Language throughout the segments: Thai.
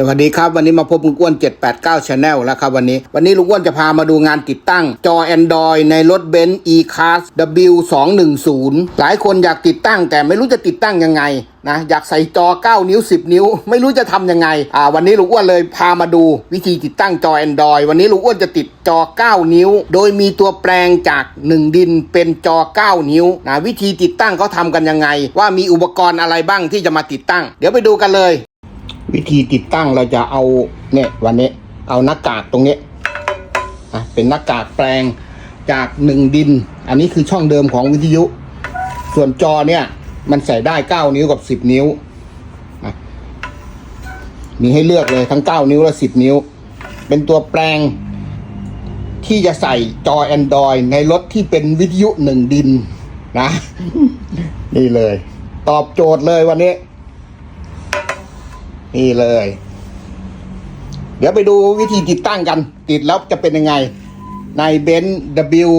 สวัสดีครับ วันนี้มาพบลุงอ้วน 789 Channel แล้วครับวันนี้ วันนี้ลุงอ้วนจะพามาดูงานติดตั้ง จอ Android ในรถเบนซ์ E-Class W210 หลายคนอยากติดตั้งแต่ไม่รู้จะติดตั้งยังไงนะอยากใส่จอ 9 นิ้ว 10 นิ้ว ไม่รู้จะทำยังไงอ่าวันนี้ลุงอ้วนเลยพามาดูวิธีติดตั้งจอ Android วันนี้ลุงอ้วนจะติดจอ 9 นิ้ว โดยมีตัวแปลงจาก 1 ดินเป็นจอ 9 นิ้วนะวิธีติดตั้งเขาทำกันยังไง ว่ามีอุปกรณ์อะไรบ้างที่จะมาติดตั้ง เดี๋ยวไปดูกันเลย วิธีติดตั้งเราจะเอาเนี่ยวันนี้เอาหน้ากากตรงนี้อะเป็นหน้ากากแปลงจากหนึ่งดิน อันนี้คือช่องเดิมของวิทยุ ส่วนจอเนี่ย มันใส่ได้เก้านิ้วกับสิบนิ้วมีให้เลือกเลยทั้งเก้านิ้วและสิบนิ้ว เป็นตัวแปลงที่จะใส่จอ Android ในรถที่เป็นวิทยุหนึ่งดินนะ นี่เลย ตอบโจทย์เลยวันนี้ นี่เลย เดี๋ยวไปดูวิธีติดตั้งกัน ติดแล้วจะเป็นยังไง ในเบนซ์ W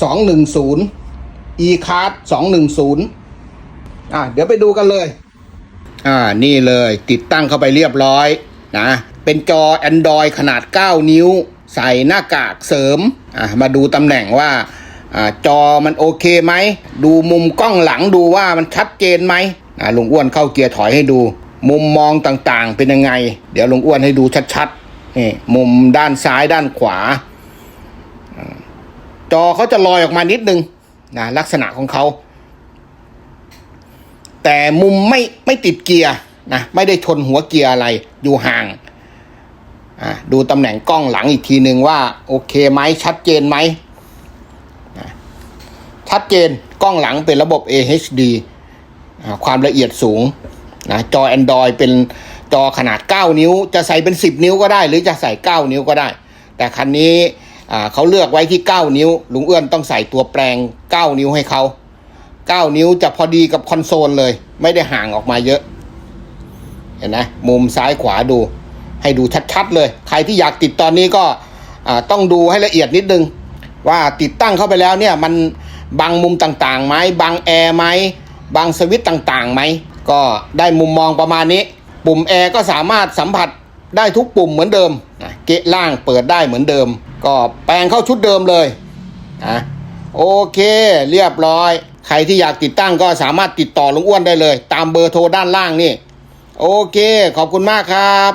2 1 0 e card 2 1 0 อะเดี๋ยวไปดูกันเลย อ่า นี่เลยติดตั้งเข้าไปเรียบร้อยนะ เป็นจอ Android ขนาด 9 นิ้ว ใส่หน้ากากเสริม อะมาดูตำแหน่งว่าอ่าจอมันโอเคไหม ดูมุมกล้องหลังดูว่ามันชัดเจนไหมอ่าลุงอ้วนเข้าเกียร์ถอยให้ดู มุมมองต่างๆ เป็นยังไง เดี๋ยวลุงอ้วนให้ดูชัดๆนี่มุมด้านซ้ายด้านขวา จอเขาจะลอยออกมานิดนึงนะลักษณะของเขา แต่มุมไม่ไม่ติดเกียร์นะไม่ได้ชนหัวเกียร์อะไรอยู่ห่างดูตำแหน่งกล้องหลังอีกทีหนึ่งว่า โอเคไหมชัดเจนไหมชัดเจนกล้องหลังเป็นระบบ AHD ความละเอียดสูง นะจอ Android เป็นจอขนาด 9 นิ้ว จะใส่เป็น 10 นิ้วก็ได้ หรือจะใส่ 9 นิ้วก็ได้ แต่คันนี้เขาเลือกไว้ที่ 9 นิ้ว ลุงเอื้อนต้องใส่ตัวแปลง 9 นิ้วให้เขา 9 นิ้วจะพอดีกับคอนโซลเลย ไม่ได้ห่างออกมาเยอะ เห็นไหมมุมซ้ายขวาดู ให้ดูชัดๆเลย ใครที่อยากติดตอนนี้ก็ต้องดูให้ละเอียดนิดนึง ว่าติดตั้งเข้าไปแล้วเนี่ยมันบังมุมต่างๆไหมบังแอร์ไหมบังสวิตต่างๆไหม ก็ได้มุมมองประมาณนี้ ปุ่มแอร์ก็สามารถสัมผัสได้ทุกปุ่มเหมือนเดิมนะเกะล่างเปิดได้เหมือนเดิม ก็แปลงเข้าชุดเดิมเลยนะโอเค เรียบร้อย ใครที่อยากติดตั้งก็สามารถติดต่อลุงอ้วนได้เลย ตามเบอร์โทรด้านล่างนี่ โอเค ขอบคุณมากครับ